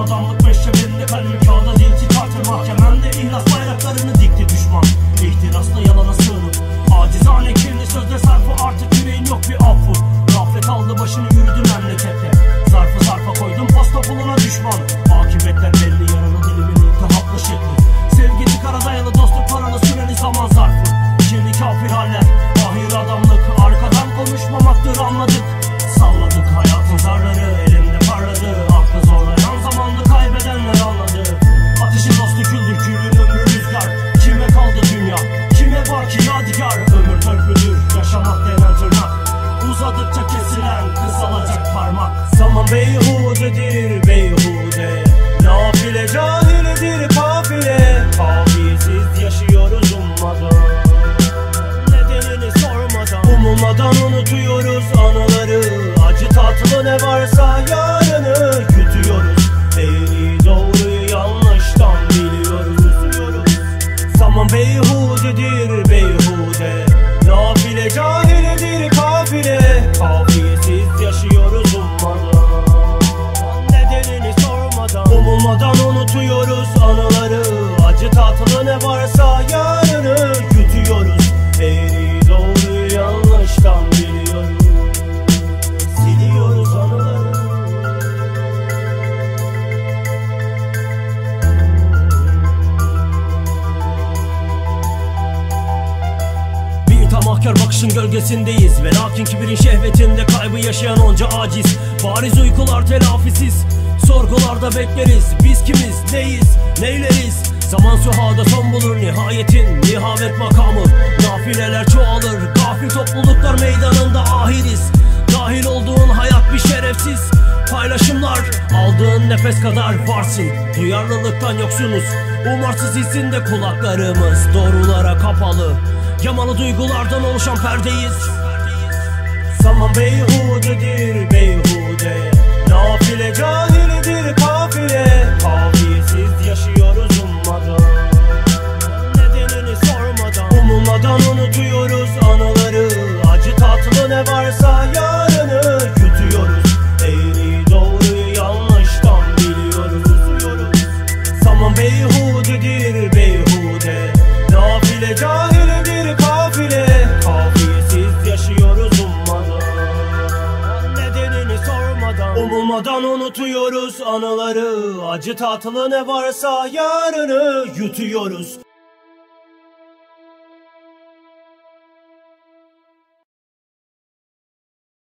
adamlık ve şebelinde kalbim kağıda değil çıkartır mahkememde İhlas bayraklarını dikti düşman. İhtirasla yalana sığınıp. Acizane kirli sözle sarfı artık yüreğin yok bir affı. Gaflet aldı başını yürüdü memlekette Zarfı zarfa koydum posta puluna düşman. Akıbetler belli yaralı dilimin iltihaplı şekli. Sevgi çıkara dayalı dostluk paranı süreni zaman zarfı. Umulmadan unutuyoruz anıları. Acı tatlı ne varsa yarını yutuyoruz. Eğri doğruyu yanlıştan biliyoruz Usuyoruz Zaman beyhudedir beyhude. Nafile cahilidir kafile. Kafiyesiz yaşıyoruz ummadan Nedenini sormadan. Umulmadan unutuyoruz anıları. Acı tatlı ne varsa yarını Tamahkar bakışın gölgesindeyiz Ve lakin kibirin şehvetinde kaybı yaşayan onca aciz. Bariz uykular telafisiz Sorgularda bekleriz. Biz kimiz, neyiz, neyleriz? Zaman suhada son bulur nihayetin Nihavet makamı. Nafileler çoğalır Gafil topluluklar meydanında ahiriz. Dahil olduğun hayat bir şerefsiz. Paylaşımlar Aldığın nefes kadar varsın Duyarlılıktan yoksunuz. Umarsız hissinde kulaklarımız Doğrulara kapalı Yamalı duygulardan oluşan perdeyiz. Zaman beyhudedir beyhude Umulmadan unutuyoruz anıları. Acı tatlı ne varsa yarını yutuyoruz